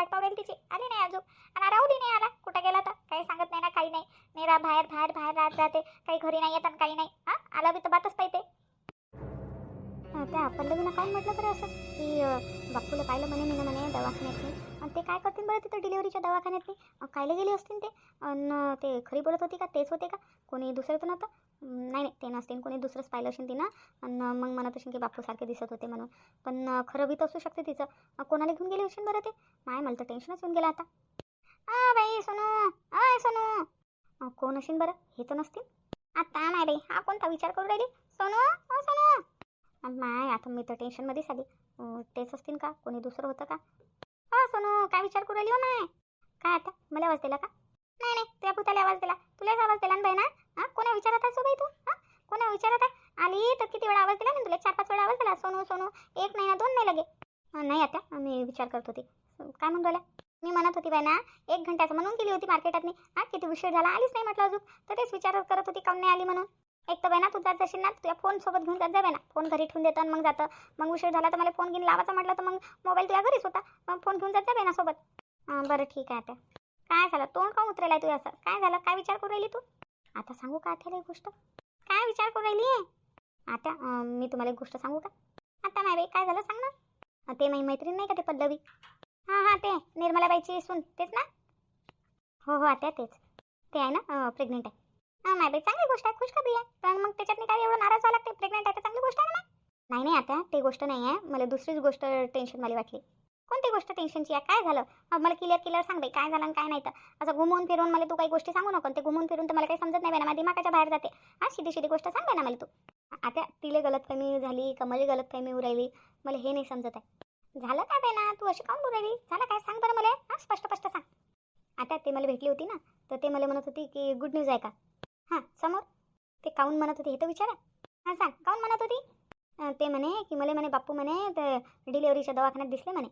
वाट पाहू तिची आली नाही अजून. आणि राहुली नाही आला. कुठं गेला तर? काही सांगत नाही ना काही नाही. नेरा बाहेर बाहेर बाहेर राहत राहते. काही घरी नाही येत आणि काही नाही. हा? आला बी तर बातच पाहिजे अं, त्या पल्लवीनं काय म्हटलं बरं असं? की बाप्पूला पाहिलं म्हणे मी म्हणे दवाखान्यात आणि ते काय करतील बरं तिथं डिलिव्हरीच्या दवाखान्यात कायले गेले असतील ते? अन ते खरी बोलत होती का? तेच होते का? कोणी दुसरं तर नव्हतं नाही नाही ते नसतील. कोणी दुसरंच पाहिलं असेल तिनं आणि मग म्हणत असेल की बापूसारखे दिसत होते म्हणून. पण खरं बी तर असू शकते तिचं. कोणाला घेऊन गेली असेल बरं ते? माय मला तर टेन्शनच येऊन गेलं आता. आ बाई सोनू. आय सोनू. कोण असेल बरं? हे तर नसतील. आता नाही बाई हा कोणता विचार करू राहिली? सोनू? ओ सोनू? माय आता मी तर टेन्शनमध्येच आली. तेच असतील का? कोणी दुसरं होतं का? हा सोनू काय विचार करू राहिली हो माय? काय आता? मला आवाज दिला का? नाही नाही त्या पुताला आवाज दिला. तुलाच आवाज दिला ना बाई ना? हा कोणा विचारत आहे बाई तू? हा कोणा विचारत आहे? आली तर किती वेळा आवाज दिला ना तुला? चार पाच वेळा आवाज दिला. सोनू सोनू एक नाही दोन नाही लगे. नाही आता. मी विचार करत होती. काय म्हणून राहिला मी म्हणत होती बाई ना एक घंट्याचं म्हणून गेली होती मार्केटात हा किती उशीर झाला आलीच नाही म्हटलं अजून. तर तेच विचार करत होती काऊन नाही आली म्हणून? एक तर बाई ना तू जात जाशील ना तुझ्या फोन सोबत घेऊन जात जा ना. फोन घरी ठेवून देतं आणि मग जातं. मग उशीर झाला तर मला फोन घेऊन लावायचा म्हटलं तर मग मोबाईल तुझ्या घरीच होता. मग फोन घेऊन जात जाय ना सोबत. बरं ठीक आहे आता. काय झालं? तोंड का उतरेला तू असं? काय झालं? काय विचार करू राहिली तू? आता सांगू का आता एक गोष्ट? काय विचार करू राहिली आता मी तुम्हाला एक गोष्ट सांगू का? आता नाही बाई काय झालं सांग ना ते माझी मैत्रीण नाही का ते पल्लवी? हां हां ते निर्मलाबाईची सून तेच ना? हो हो आता तेच. ते आहे ना प्रेग्नेंट आहे. हां नाही बाई चांगली गोष्ट आहे खुश कधी आहे? पण मग त्याच्यात काय एवढं नाराज व्हावं लागते प्रेग्नेंट आहे तर चांगली गोष्ट आहे ना नाही नाही आता ते गोष्ट नाही आहे. मला दुसरीच गोष्ट टेन्शन मला वाटली. कोणती गोष्ट टेन्शनची आहे? काय झालं? मला क्लिअर क्लिअर सांग बाई काय झालं आणि काय नाही तर. असं घुमून फिरून मला तू काही गोष्टी सांगू नको ते घुमून फिरून तर मला काही समजत नाही ना माझ्या दिमागाच्या बाहेर जाते. हा शिधी शिदी गोष्ट सांग ना मला तू. आता तिले गलतफहमी झाली का मला गलतफहमी उरायली मला हे नाही समजत आहे. झालं काय बाई ना? तू अशी काऊन बोलायली झालं काय? सांग बरं मला. हा स्पष्ट स्पष्ट सांग. आता ते मला भेटली होती ना तर ते मला म्हणत होती की गुड न्यूज आहे का? हां समोर. ते काऊन म्हणत होती हे तर विचारा. हां सांग. काऊन म्हणत होती? ते म्हणे की मला म्हणे बाप्पू म्हणे तर डिलेवरीच्या दवाखान्यात दिसले म्हणे.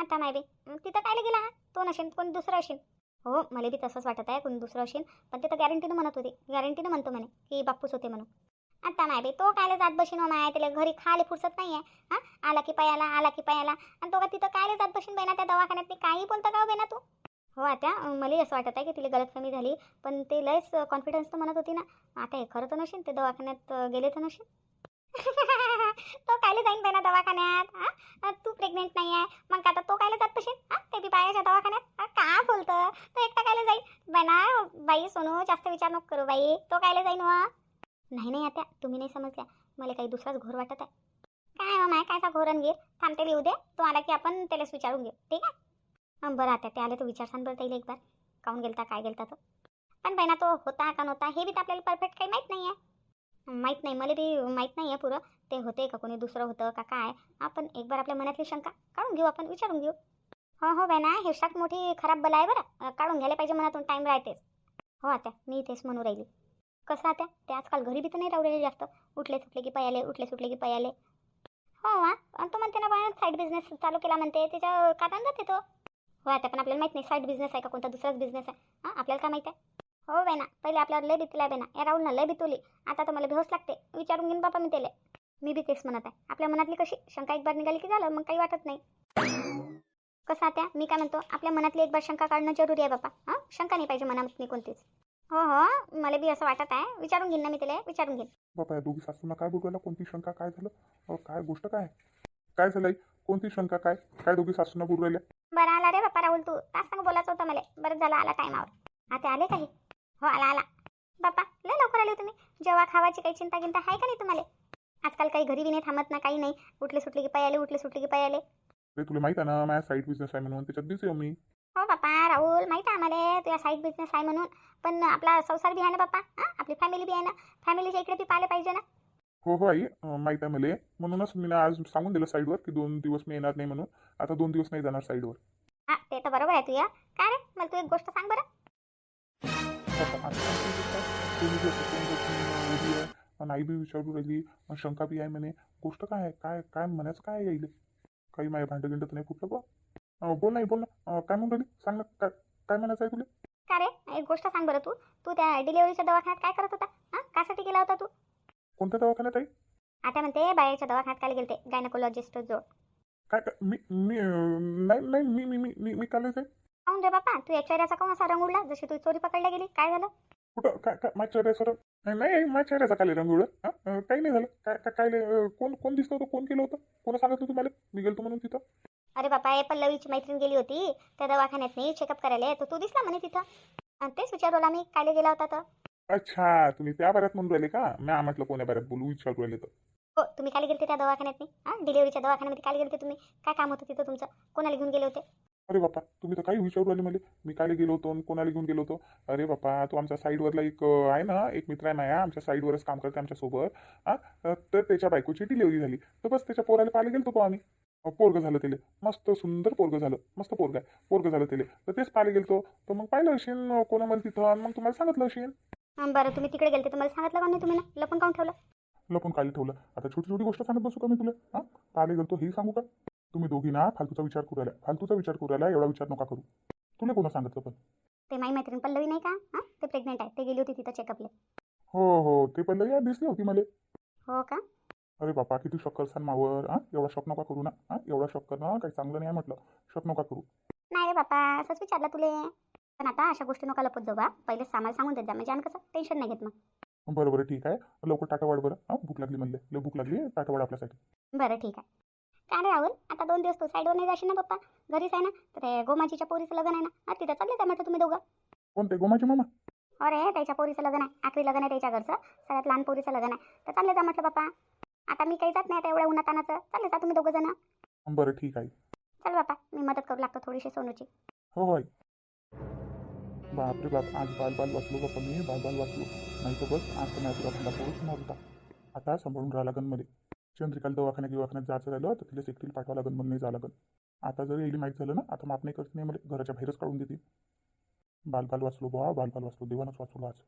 आता नाही बे. तिथं कायला गेला हा? तो नसेल कोण दुसरं असेल? हो मला बी तसंच वाटत आहे कोण दुसरं असेल. पण ते तर गॅरंटीनं म्हणत होते. गॅरंटीनं म्हणतो म्हणे की बाप्पूच होते म्हणून. आता नाही बे तो कायला जात बशीन हो माय? त्याला घरी खाले फुरसत नाही आहे हां? आला की पायाला आला की पायाला. आणि तो का तिथं कायला जात बशीन बेना त्या दवाखान्यात? ते काही बोलतं का हो तू? हो आता मलाही असं वाटत आहे की तिला गलतफहमी झाली. पण ते लयच कॉन्फिडन्स तर म्हणत होती ना. आता हे खरं तर नशीन ते दवाखान्यात गेले तर नशीन तो कायले जाईन बहिणा दवाखान्यात हां? तू प्रेग्नेंट नाही आहे मग आता तो कायला जात तशी हां? ते बी बायाच्या दवाखान्यात? का बोलतं? तो एकटा कायला जाईन? बहिणा बाई सोनू जास्त विचार नको करू बाई. तो कायला जाईन वा? नाही नाही आता. तुम्ही नाही समजल्या. मला काही दुसराच घोर वाटत आहे. काय मग माय? कायचा घोरण घेर थांबते लिहू दे तो आला की आपण त्यालाच विचारून घेऊ. ठीक आहे? बरं आता ते आले तर विचारसान बरं त्याला एक बार काऊन गेलता काय गेलता तो? पण बहिणा तो होता का नव्हता? हे बी तर आपल्याला परफेक्ट काही माहीत नाही आहे माहीत नाही मला ते माहीत नाही आहे पुरं. ते होते का कोणी दुसरं होतं का काय? आपण एक बार आपल्या मनातली शंका काढून घेऊ आपण विचारून घेऊ. हो हो बॅना ना हे शाक मोठी खराब बला आहे बरं. काढून घ्यायला पाहिजे मनातून टाईम राहतेच. हो आता मी तेच म्हणू राहिली. कसं आता ते आजकाल घरी बी तर नाही राहू राहिले जास्त. उठले सुटले की पयाले उठले सुटले की पयाले. हो वा तो म्हणते ना बा साईड बिझनेस चालू केला म्हणते त्याच्या कारण जाते तो. हो आता पण आपल्याला माहीत नाही साईड बिझनेस आहे का कोणता दुसराच बिझनेस आहे. हां आपल्याला काय माहीत आहे? हो बेना पहिले आपल्यावर लय बितला बेना या राहुलनं लय बितवली आता तर मला भेवच लागते. विचारून घेईन बापा मी त्याला. मी बी तेच म्हणत आहे. आपल्या मनातली कशी? शंका एक बार निघाली की झालं मग काही वाटत नाही. कसं आता? मी काय म्हणतो? आपल्या मनातली एक बार शंका काढणं जरुरी आहे बापा. हां? शंका नाही पाहिजे मनात कोणतीच. हो हो. मला बी असं वाटत आहे. विचारून घेईन ना मी त्याला. विचारून घेईन. बाबा या दोघी सासूंना काय बोलवायला कोणती शंका? काय झालं? अहो, काय गोष्ट काय? काय झालंय कोणती शंका काय? काय दोघी सासूंना बोलू राहिल्या? बरं आला रे बाप्पा राहुल तू. तास सांग बोलायचं होतं मला. बरं झालं आला टायमावर आता आले काही हो आला आला. बाप्पा लय लवकर आले तुम्ही. जेव्हा खावाची काही चिंता गिंता आहे का नाही तुम्हाला? आजकाल काही घरी बी नाही थांबत ना काही नाही. उठले सुटले की पाय आले उठले सुटले की पाय आले. तुला माहीत आहे ना माझ्या साईड बिझनेस आहे म्हणून त्याच्यात बिझी आहे मी. हो बाप्पा राहुल माहीत आहे आम्हाला. तुझ्या साईड बिझनेस आहे म्हणून. पण आपला संसार बी आहे ना बाप्पा? हां? आपली फॅमिली बी आहे ना? फॅमिलीच्या इकडे बी पाहिले पाहिजे ना? हो हो आई. अं, माहीत आहे मला. म्हणूनच मी आज सांगून दिलं साईडवर की दोन दिवस मी येणार नाही म्हणून. आता दोन दिवस नाही जाणार साईडवर हां ते तर बरोबर आहे तुझ्या. काय रे? मला तू एक गोष्ट सांग बरं. आता आता जे कोण मी उभी आहे आणि आई बी विचारू राहिली शंका बी आहे म्हणे. गोष्ट काय आहे? काय काय म्हणायचं काय येईल काही माझ्या भांडं गिंड तर नाही फुटलं बा बोल नाही बोल ना. काय म्हणून राहिली? सांग ना काय काय म्हणायचं आहे तुला? का रे? एक गोष्ट सांग बरं तू. तू त्या डिलिव्हरीच्या दवाखान्यात काय करत होता? हां कासाठी गेला होता तू? कोणत्या दवाखान्यात आहे? आता म्हणते बाहेरच्या दवाखान्यात काय गेलते गायनकोलॉजिस्ट जोड काय मी मी नाही नाही मी मी मी मी मी कालच आहे. काऊन रे बापा तू या चेहऱ्याचा काऊन असा रंग उडला? जशी तू चोरी पकडल्या गेली काय झालं? कुठं काय काय माझ्या चेहऱ्याचं नाही नाही माझ्या चेहऱ्याचा काले रंगुळ काही नाही झालं. काय काय काय कोण कोण दिसलं होतं? कोण केलं होतं? कोण सांगितलं तुम्हाला? मी गेलतो म्हणून तिथं. अरे बापा हे पल्लवीची मैत्रीण गेली होती त्या दवाखान्यात नाही चेकअप करायला तर तू दिसला म्हणे तिथं. आणि तेच विचारवला मी कायले गेला होता तर? अच्छा तुम्ही त्या बऱ्यात म्हणून राहिले का? मी म्हटलं कोण्या बऱ्यात बोलू विचारू राहिले तर. हो तुम्ही काल गेलते त्या दवाखान्यात नाही हां डिलिव्हरीच्या दवाखान्यामध्ये काल गेलते तुम्ही? काय काम होतं तिथं तुमचं? कोणाला घेऊन गेले होते? अरे बापा तुम्ही तर काही विचारू राहिले मला. मी काय गेलो होतो आणि कोणाला घेऊन गेलो होतो? अरे बापा तो आमच्या साईडवरला एक आहे ना एक मित्र आहे माया आमच्या साईडवरच काम करते आमच्यासोबत. हा? तर त्याच्या बायकोची डिलिव्हरी झाली. तर बस त्याच्या पोराला पाहायला गेलो होतो आम्ही. पोरगं झालं त्याला. मस्त सुंदर पोरगं झालं. मस्त पोरगं आहे. पोरगं झालं त्याला. तर तेच पाहायला गेलतो. तर मग पाहिलं असेल कोणा मला तिथं? मग तुम्हाला सांगितलं असेल बरं तुम्ही तिकडे गेलते तुम्हाला सांगितलं का नाही तुम्ही लपून काऊन ठेवलं. लपून काढलं ठेवलं. आता छोटी छोटी गोष्ट सांगत बसू का मी तुला? हा? पाहायला गेलतो हे सांगू का? तुम्ही दोघी ना फालतूचा विचार करू राहिला. फालतूचा विचार करू राहिला एवढा विचार नका करू. तुला कोणा सांगितलं पण? ते माई मैत्रीण पल्लवी नाही का? हां? ते प्रेग्नेंट आहे. ते गेली होती तिथं चेकअपला हो हो. ते पहिलं या दिसली होती मला. हो का? अरे बापा किती शक्कर सांग मावर. हा? एवढा शक नका करू ना. हा? एवढा शक्कर ना काही चांगलं नाही म्हटलं. शक नका करू. नाही रे बापा असंच विचारलं तुले. पण आता अशा गोष्टी नका लपत जाऊ बा पहिले सामान सांगून देत जा. म्हणजे आम्ही कसं? टेन्शन नाही घेत मग. बरं बरं. ठीक आहे. लवकर टाटा वाढ बरं. हा? भूक लागली म्हणले. लय भूक लागली टाटा वाढ आपल्यासाठी. बरं ठीक आहे. काय रे राहुल आता दोन दिवस तू साईडवर नाही जाशील ना पप्पा. घरीच आहे ना. तर ते गोमाजीच्या पोरीचं लग्न आहे ना. हा तिथं चालले काय म्हटलं तुम्ही दोघं. कोणते? गोमाची मामा? अरे त्याच्या पोरीचं लग्न आहे. आखरी लग्न आहे त्याच्या घरचं. सगळ्यात लहान पोरीचं लग्न आहे. तर चालले जा म्हटलं बापा आता मी काही जात नाही आता एवढ्या उन्हातानाचं. चालले जा तुम्ही दोघं जण. बरं ठीक आहे. चल बापा मी मदत करू लागतो थोडीशी सोनूची. हो होय. बापरे बाप आज बाल बाल वाचलो बापा मी. बाल बाल वाचलो. नाही तर बस आज तर नाही तुला थंडा पाऊस नव्हता आता सांभाळून राहा लागन मला चंद्रिकाला दवाखान्यात दवाखान्यात जायचं राहिलं तर तिला एकटीला पाठवा लागेल मला नाही जावं लागेल. आता जर येईल माहीत झालं ना आता माप नाही करत नाही मला घराच्या बाहेरच काढून देते. बालबाल वाचलो बा बालबाल वाचलो देवानच वाचलो आज.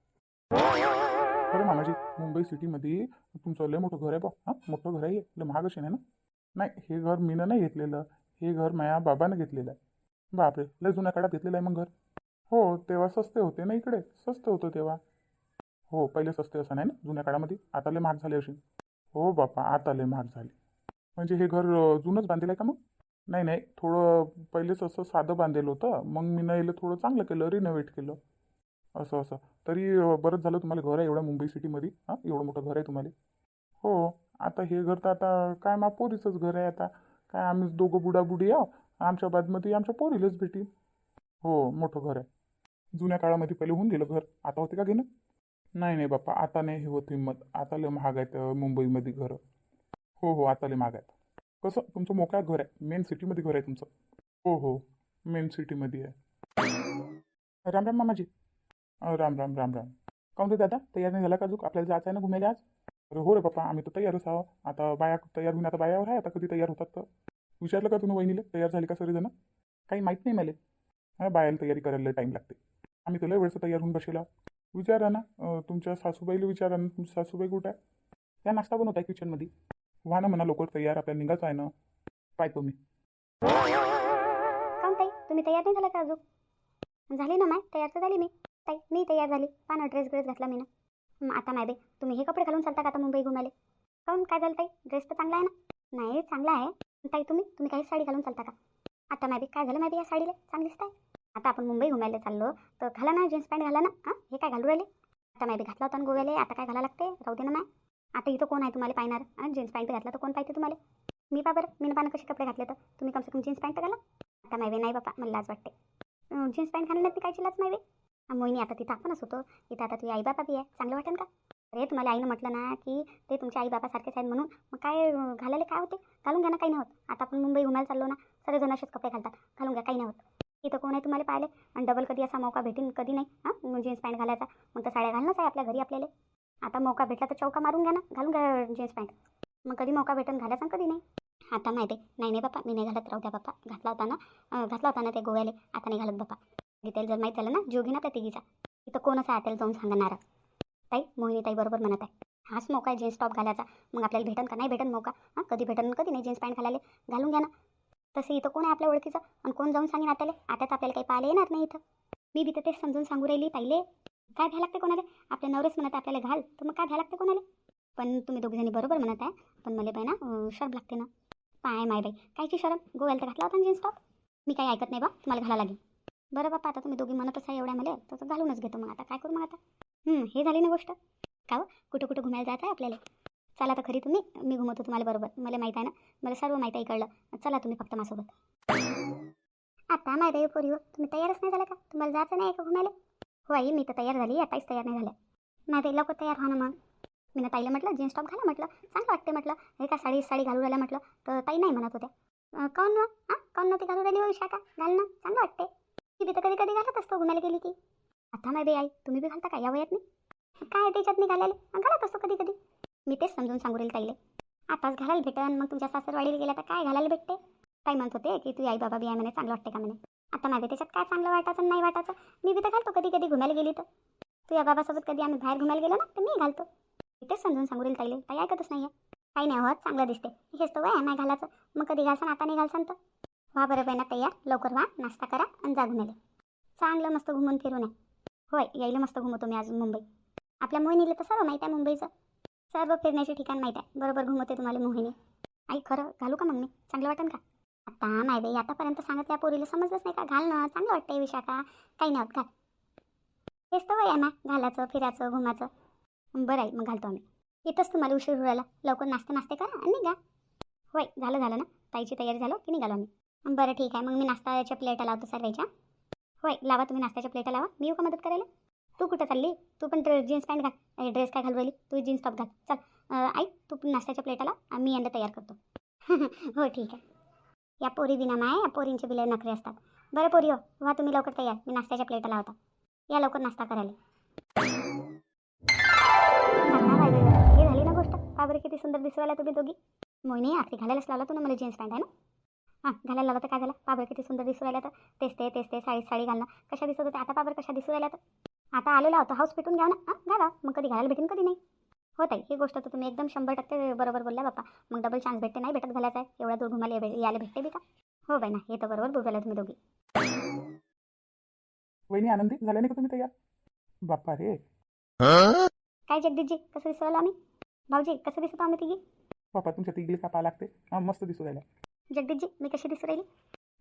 अरे मामाजी मुंबई सिटीमध्ये तुमचं लय मोठं घर आहे बा. हां मोठं घर आहे लय महाग असे ना? नाही हे घर मीनं नाही घेतलेलं हे घर माया बाबानं घेतलेलं आहे. बापरे लय जुन्या काळात घेतलेलं आहे मग घर. हो तेव्हा सस्ते होते ना इकडे स्वस्त होतं तेव्हा. हो पहिले सस्ते असं नाही ना जुन्या काळामध्ये. आता लय महाग झाले असेल. हो बापा आता लय महाग झाले. म्हणजे हे घर जुनंच बांधलेलं आहे का मग? नाही नाही. थोडं पहिलेच असं साधं बांधलेलं होतं. मग मी यायला थोडं चांगलं केलं रिनोव्हेट केलं. असं असं. तरी बरंच झालं तुम्हाला घर आहे एवढ्या मुंबई सिटीमध्ये. हां एवढं मोठं घर आहे तुम्हाला. हो आता हे घर तर आता काय मा पोरीचंच घर आहे आता. काय आम्ही दोघं बुडाबुडी आहो. आमच्या बादमध्ये आमच्या पोरीलाच भेटी. हो मोठं घर आहे. जुन्या काळामध्ये पहिले होऊन गेलं घर. आता होते का घेणं? नाही नाही बाप्पा आता नाही हे होत हिंमत. आता लय महाग आहेत मुंबईमध्ये घरं. हो हो आता लय महाग आहेत. कसं तुमचं मोकळ्या घर आहे. मेन सिटीमध्ये घर आहे तुमचं. हो हो मेन सिटीमध्ये आहे. राम राम मामाजी. राम राम राम राम. काऊन ते दादा? तयार नाही झाला का अजून? आपल्याला जायचं आहे ना घुमायला आज? अरे हो रे बाप्पा आम्ही तर तयारच आहो आता बाया तयार होऊन आता बायावर आहे. आता कधी तयार होतात तर. विचारलं का तुम्ही वहिनीला? तयार झाली का सगळेजण? काही माहीत नाही मला. बायाला तयारी करायला टाईम लागते. आम्ही तुला वेळचं तयार होऊन बसेला विचारा ना. तुमच्या सासूबाईला विचारा ना. तुमची सासूबाई कुठं आहे? त्या नाश्ता बनवत आहे किचनमध्ये व्हा ना म्हणा लवकर तयार. आपल्याला निघायचं आहे ना. पाय तुम्ही. काऊन ताई? तुम्ही तयार नाही झाला का अजून? झाली ना माय. तयार तर झाली मी. ताई मी तयार झाली. पाना ड्रेस ग्रेस घातला मी ना. आता नाही बे तुम्ही हे कपडे घालून चालता का आता मुंबई घुमाले काऊन काय झालं ताई? ड्रेस तर चांगला आहे ना? नाही चांगला आहे. ताई तुम्ही? तुम्ही काही साडी घालून चालता का? आता माय बे काय झालं माय बे या साडीला? चांगलीच ताई. आता आपण मुंबई घुमायला चाललो. तर घाला ना जीन्स पॅन्ट घाला ना हां? हे काय घालू राहिले? आता माय बे घातला होता ना गोव्याला. आता काय घाला लागते राहू दे ना माय. आता इथं कोण आहे तुम्हाला पाहणार? जीन्स पॅन्ट घातला तर कोण पाहिजे तुम्हाला? मी पा बरं. मी पानं कसे कपडे घातले तर. तुम्ही कम से कम जीन्स पॅन्ट घाला. आता मायवे नाही बापा. मला लाज वाटते. जीन्स पॅन्ट घालण्यात कायची लाज मायवे अं, मोहिनी आता तिथं आपणच होतो. इथं आता तुझी आई बाबा बी आहे. चांगलं वाटेल का? अरे तुम्हाला आईनं म्हटलं ना की ते तुमच्या आई बाबासारखेच आहेत म्हणून. मग काय घालायला काय होते? घालून घ्या ना काही नाही होत. आता आपण मुंबई घुमायला चाललो ना सगळेजण असेच कपडे घालतात. घालून घ्या काही नाही होत. इथं कोण आहे तुम्हाला पाहिले आणि डबल कधी असा मौका भेटेन कधी नाही हां? जीन्स पॅन्ट घालायचा. मग तर साड्या घालणंच आहे आपल्या घरी आपल्याला. आता मौका भेटला तर चौका मारून घ्या ना घालून घ्या जीन्स पॅन्ट मग कधी मौका भेटून घालायचा कधी नाही. आता माहिती आहे नाही नाही बापा मी नाही घालत राहू द्या बापा घातला होता ना घातला होता ना ते गोव्याले आता नाही घालत बापा गीतेला जर माहीत झालं ना जीव घेणार त्या तिघीचा. इथं कोणच आहे त्याला जाऊन सांगणार? ताई मोहिनी ताई बरोबर म्हणत आहे. हाच मौका आहे जीन्स टॉप घालायचा. मग आपल्याला भेटन का नाही भेटन मौका? हां कधी भेटन कधी नाही जीन्स पॅन्ट घालायला. घालून घ्या ना. तसं इथं कोण आहे आपल्या ओळखीचं? आणि कोण जाऊन सांगेन आपल्याला? आता तर आपल्याला काही पाहायला येणार नाही इथं. मी बी तर तेच समजून सांगू राहिली पाहिले. काय भ्या लागते कोणाला? आपल्या नवरेच म्हणत आहे आपल्याला घाल. तर मग काय भ्या लागते कोणाला? पण तुम्ही दोघीजणी बरोबर म्हणत आहे. पण मला बाई ना लागते ना. पाय माय बाई. कायची शरम? गोव्याला तर घातला होता जीन्स टॉप? मी काही ऐकत नाही बा. तुम्हाला घाला लागेल. बरं बाप्पा आता तुम्ही दोघी म्हणतच आहे एवढ्या मला. तर घालूनच घेतो मग आता. काय करू मग आता? हे झाली ना गोष्ट. का हो? कुठं कुठं घुमायला जायचं आहे आपल्याला? चला तर खरी तुम्ही. मी घुमवतो तुम्हाला बरोबर. मला माहीत आहे ना? मला सर्व माहीत आहे कळलं. चला तुम्ही फक्त माझ्यासोबत. आता माय बाई पोरी हो तुम्ही तयारच नाही झाला का? तुम्हाला जायचं नाही का घुमायला? हो आई मी तर तयार झाली आताच तयार नाही झालं. माय बाई लवकर तयार व्हा ना मग. मी ताईला म्हटलं जीन्स टॉप घाला म्हटलं. चांगलं वाटते म्हटलं. हे का साडी साडी घालू राहिल्या म्हटलं. तर ताई नाही म्हणत होत्या. काऊन ना हां? काऊन नव्हती घालू राहिली विषय का घाल ना. चांगलं वाटते मी बी तर कधी कधी घालत असतो घुमायला गेली की. आता माय बाई आई तुम्ही बी घालता का या वयात नाही? काय त्याच्यात नाही घालायला घालत असतो कधी कधी. मी तेच समजून सांगू राहील ताईले. आताच घालायला भेटन मग तुमच्या सासरवाडीला गेल्या तर काय घालायला भेटते? ताई म्हणत होते की तू आई बाबा बी आहे म्हणे चांगलं वाटते का म्हणे? आता माझ्या त्याच्यात काय चांगलं वाटायचं नाही वाटायचं? मी बी तर घालतो कधी कधी घुमायला गेली तर. तुझ्या बाबासोबत कधी आम्ही बाहेर घुमायला गेलो ना तर मी घालतो. मी तेच समजून सांगू राहील ताईले ताई ऐकतच नाही आहे काही नाही होत चांगलं दिसते. हेच तर वय नाही घालायचं मग कधी घालसान आता नाही घालसान तर? व्हा बरं बहिणा तयार लवकर व्हा नाश्ता करा आणि जा घुमायला. चांगलं मस्त घुमून फिरून आहे होय यायला मस्त घुमवतो मी अजून मुंबई. आपल्या मोहिनीला तर सर्व माहीत आहे मुंबईचं. सर्व फिरण्याचे ठिकाण माहीत आहे. बरोबर घुमवते तुम्हाला मोहिनी. आई खरं? घालू का मग मी? चांगलं वाटेल का? आता नाही बाई आतापर्यंत सांगत पोरीला समजलंच नाही का? घाल ना चांगलं वाटतंय विशाखा काही नाही होत घाल. हेच तर वय ना घालायचं फिरायचं घुमायचं. बरं आहे मग घालतो आम्ही. इथंच तुम्हाला उशीर उरायला लवकर नाश्ते नाश्ते करा आणि निघा. होय झालं झालं ना? ताईची तयारी झालं की निघालो आम्ही. बरं ठीक आहे मग मी नाश्त्याच्या प्लेटा लावतो सर्वांच्या. होय लावा तुम्ही नाश्त्याच्या प्लेटा लावा. मी येऊ का मदत करायला? तू कुठं चालली? तू पण जीन्स पॅन्ट घाल. ड्रेस काय घालवली तू जीन्स टॉप घाल. चल. आई तू पण नाश्त्याच्या प्लेटाला मी यांना तयार करतो. हो ठीक आहे. या पोरी विनामा आहे या पोरींचे बिले नखरे असतात. बरं पोरी हो वा तुम्ही लवकर तयार. मी नाश्त्याच्या प्लेटाला होता या लवकर नाश्ता करायला. हे झाली ना गोष्ट. का बरं किती सुंदर दिसवायला तुम्ही दोघी. मोहिनी आखरी घालायलाच लावला तू ना मला जीन्स पॅन्ट आहे ना? हां घालायला लावलं तर काय झालं? पाबर किती सुंदर दिसू राहिला तर. तेच ते तेच ते साडी साडी घालणं. कशा दिसत होते आता पाबर कशा दिसू राहिल्या तर. आता आलेला होता. हाऊस पेटून घ्या ना? हां घाला मग कधी घालायला भेटेन कधी नाही. हो ताई ही गोष्ट तर तुम्ही एकदम शंभर टक्के बरोबर बोलल्या बाप्पा. मग डबल चान्स भेटते नाही भेटत घालायचा आहे. एवढ्या दूर घुमायला यायला भेटते बी का? हो बाई ना हे तर बरोबर बोलायला तुम्ही दोघी. वहिनी आनंदी? झाल्या नाही का तुम्ही तयार? बाप्पा रे. काय जगदीशजी कसं दिसू राहिलो आम्ही? भाऊजी कसं दिसतो आम्ही तिघी? बाप्पा तुमच्या तिघीला का पा लागते? हा मस्त दिसू राहिल्या जगदीशजी मी कशी दिसू राहिली?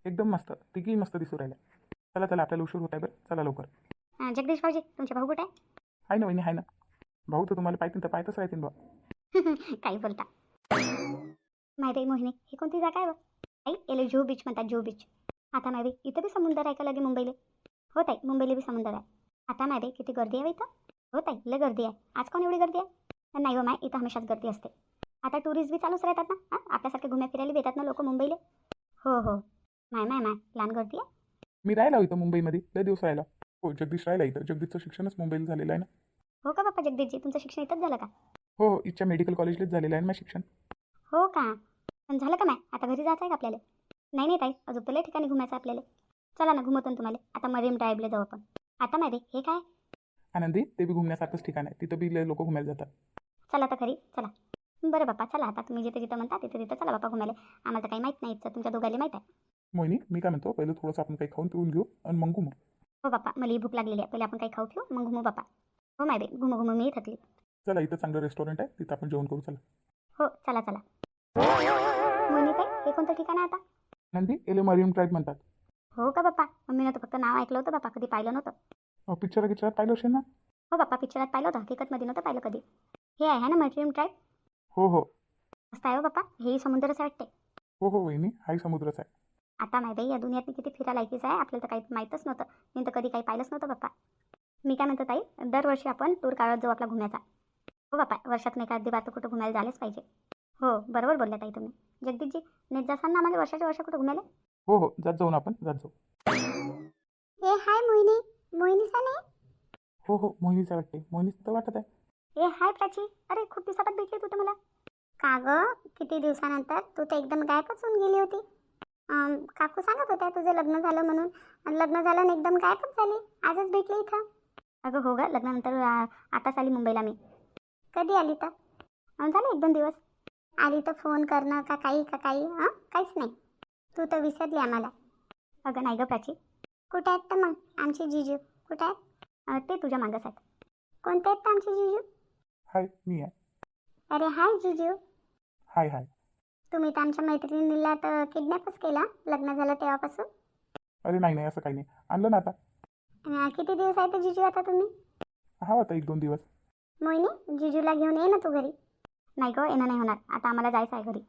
एकदम मस्त. तिघी मस्त दिसू राहिल्या. चला चला आपल्याला उशीर होत आहे बरं. चला लवकर. जगदीश भाऊजी तुमचे भाऊ कुठे? आहे ना वहिनी आहे ना. भाऊ तर तुम्हाला पाहतील तर पाहतच राहतील बा काही बोलता. माहिती आहे मोहिनी ही कोणती जागा आहे बा? आई याला जुहू बीच म्हणतात जुहू बीच. आता माहिती इथं बी समुद्र आहे का लगे मुंबईला? हो ताई मुंबईला बी समुद्र आहे. आता माहिती किती गर्दी आहे इथं? हो ताई लय गर्दी आहे. आज कोण एवढी गर्दी आहे? नाही हो माय इथं हमेशाच गर्दी असते. आता टुरिस्ट बी चालूच राहतात ना? हां आपल्यासारखे घुम्या फिरायला बी येतात ना लोक मुंबईला? हो हो. माय माय माय लहान गर्दी आहे. मी राहिला इथं मुंबईमध्ये लय दिवस राहिला. हो जगदीश राहिला इथं. जगदीशचं शिक्षणच मुंबईला झालेलं आहे ना. हो का बाप्पा जगदीशजी तुमचं शिक्षण इथंच झालं का? हो हो इच्छा मेडिकल कॉलेजलाच झालेलं आहे ना शिक्षण. हो का? पण झालं का माय आता घरी जायचं आहे का आपल्याला? नाही नाही ताई अजून तर लय ठिकाणी घुमायचं आपल्याला. चला ना घुमवतो ना तुम्हाला. आता मरीम ड्राईव्हला जाऊ आपण. आता माहिती हे काय? आनंदी ते बी घुमण्यासारखंच ठिकाण आहे. तिथं बी लोक घुमायला जातात. चला आता खरी चला. बरं बाप्पा चला आता तुम्ही जिथे जिथं म्हणता तिथे तिथं चला बाप्पा घुमायला. आम्हाला तर काही माहीत नाही इथचं तुमच्या दोघांना माहीत आहे. मोहिनी मी काय म्हणतो पहिलं थोडंसं आपण काही खाऊन पिऊन घेऊ आणि मग घुमू. हो बाप्पा मला ही भूक लागलेली आहे. पहिले आपण काही खाऊ ठेवू मग घुमू बाप्पा. हो माय बाई घुमू घुमू मी थकली. चला इथं चांगलं रेस्टॉरंट आहे. तिथं आपण जेवण करू चला. हो चला चला. मोहिनी ताई हे कोणतं ठिकाण आहे आता? आनंदी एले मरीन ड्राईव्ह म्हणतात. हो का बाप्पा? मम्मीनं तर फक्त नाव ऐकलं होतं बाप्पा कधी पाहिलं नव्हतं. पिक्चर गिक्चरात पाहिलं असेल ना? हो बाप्पा पिक्चरात पाहिलं होतं हकीकतमध्ये नव्हतं पाहिलं कधी. हे आहे ना मरीम ड्राईव्ह हो हो. मस्त आहे हो बाप्पा हेही समुद्रच वाटते. हो हो वहिनी हाही समुद्रच आहे. आता माहिती आहे या दुनियात किती फिरा लायकीचं आहे आपल्याला तर काही माहीतच नव्हतं. मी तर कधी काही पाहिलंच नव्हतं बाप्पा. मी काय म्हणतो ताई दरवर्षी आपण टूर काढत जाऊ आपला घुम्याचा. हो बाप्पा वर्षात नाही का अगदी बात कुठं घुमायला झालंच पाहिजे. हो बरोबर बोलल्या ताई तुम्ही. जगदीशजी नेत जासान ना आम्हाला वर्षाच्या वर्ष कुठं घुमायला? हो हो जात जाऊ ना आपण जात जाऊ. ए हाय मोहिनी मोहिनीचा नाही हो हो मोहिनीचं वाटते. मोहिनीचं तर वाटत आहे. ए हाय प्राची अरे खूप दिवसात भेटली तू तर मला. का ग किती दिवसानंतर? तू तर एकदम गायबच होऊन गेली होती. काकू सांगत होत्या तुझं लग्न झालं म्हणून. आणि लग्न झालं आणि एकदम गायबच झाली. आजच भेटली इथं. अगं हो ग लग्नानंतर आताच आली मुंबईला मी. कधी आली तर? झालं एक दोन दिवस. आली तर फोन करणं का काही का काही हां काहीच नाही. तू तर विसरली आम्हाला. अगं नाही ग प्राची. कुठे आहेत तर मग? आमचे जिजू. कुठे आहेत? ते तुझ्या मागच आहेत. कोणते आहेत तर आमचे जिजू? हाय मी आहे. अरे हाय जिजू. हाय हाय. तुम्ही तर आमच्या मैत्रिणीला तर किडनॅपच केला लग्न झालं तेव्हापासून. अरे नाही नाही असं काही नाही. आणलं ना आता. अं, किती दिवस आहे तर जिजू आता तुम्ही? हा आता एक दोन दिवस. मोहिनी जिजूला घेऊन ये ना तू घरी. नाही गं येणं नाही होणार. आता आम्हाला जायचं आहे घरी.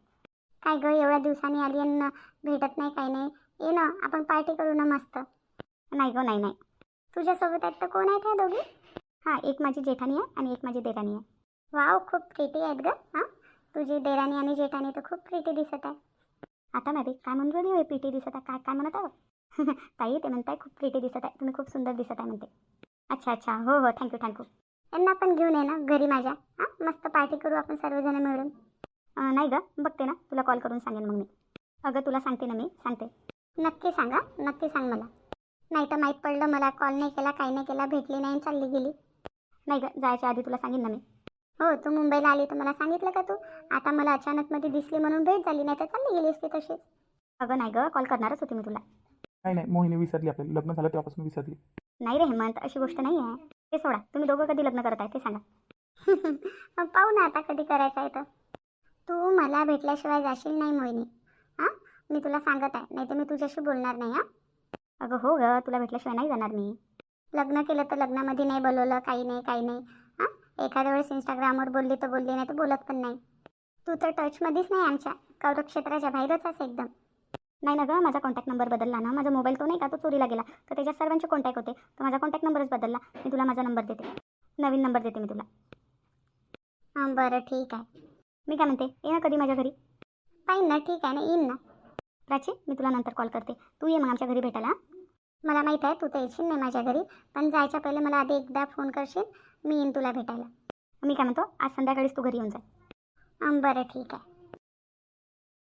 काय गं एवढ्या दिवसांनी आली आणि न- भेटत नाही काही नाही. ये ना आपण पार्टी करू ना मस्त. नाही गं नाही नाही. तुझ्यासोबत आहेत तर कोण आहेत ह्या दोघी? हां एक माझी जेठाणी आहे आणि एक माझी देराणी आहे. वाव खूप प्रिटी आहेत गं हां? तुझी देराणी आणि जेठाणी तर खूप प्रिटी दिसत आहे. आता मॅबी काय म्हणून राहिली होय प्रिटी दिसत आहे. काय काय म्हणत आहो ताई ते म्हणताय खूप प्रिटी दिसत आहे. तुम्ही खूप सुंदर दिसत आहे म्हणते. अच्छा अच्छा. हो हो. थँक्यू थँक्यू यांना पण घेऊन ये ना घरी माझ्या. हां मस्त पार्टी करू आपण सर्वजण मिळून. नाही गं बघते ना. तुला कॉल करून सांगेन मग मी. अगं तुला सांगते ना मी. सांगते. नक्की सांगा. नक्की सांग मला. नाही तर माहीत पडलं मला कॉल नाही केला काही नाही केला भेटली नाही आणि चालली गेली. नाही गं जायच्या आधी तुला सांगेन ना मी. हो तू मुंबईला आली तर मला सांगितलं का तू? आता मला अचानकमध्ये दिसली म्हणून भेट झाली नाही तर चालली गेली असती तशीच. अगं नाही गं कॉल करणारच होती मी तुला. नाही नाही मोहिनी विसरली आपल्याला लग्न झालं तेव्हापासून विसरली. नाही रे हेमंत अशी गोष्ट नाही आहे. ते सोडा तुम्ही दोघं कधी लग्न करत आहे ते सांगा. पाहू ना आता कधी करायचं आहे तर. तू मला भेटल्याशिवाय जाशील नाही मोहिनी. हां? मी तुला सांगत आहे नाही तर मी तुझ्याशी बोलणार नाही हां? अगं हो ग तुला भेटल्याशिवाय नाही जाणार मी. लग्न केलं तर लग्नामध्ये नाही बोलवलं काही नाही काही नाही. एखाद्या वेळेस इंस्टाग्रामवर बोलली तर बोलली नाही तर बोलत पण नाही. तू तर टचमध्येच नाही आमच्या. कौरव क्षेत्राच्या बाहेरच असं एकदम. नाही ना गं माझा कॉन्टॅक्ट नंबर बदलला ना. माझा मोबाईल तो नाही का तो चोरीला गेला. तर त्याच्यात सर्वांचे कॉन्टॅक्ट होते. तर माझा कॉन्टॅक्ट नंबरच बदलला. मी तुला माझा नंबर देते. नवीन नंबर देते मी तुला. हां बरं ठीक आहे. मी काय म्हणते ये ना कधी माझ्या घरी? पाहिन ना ठीक आहे ना येईन ना. प्राची मी तुला नंतर कॉल करते. तू ये मग आमच्या घरी भेटायला मला माहीत आहे तू तर येशील नाही माझ्या घरी. पण जायच्या पहिले मला आधी एकदा फोन करशील. मी येईन तुला भेटायला. मी काय म्हणतो आज संध्याकाळीच तू घरी येऊन जा बरं ठीक आहे.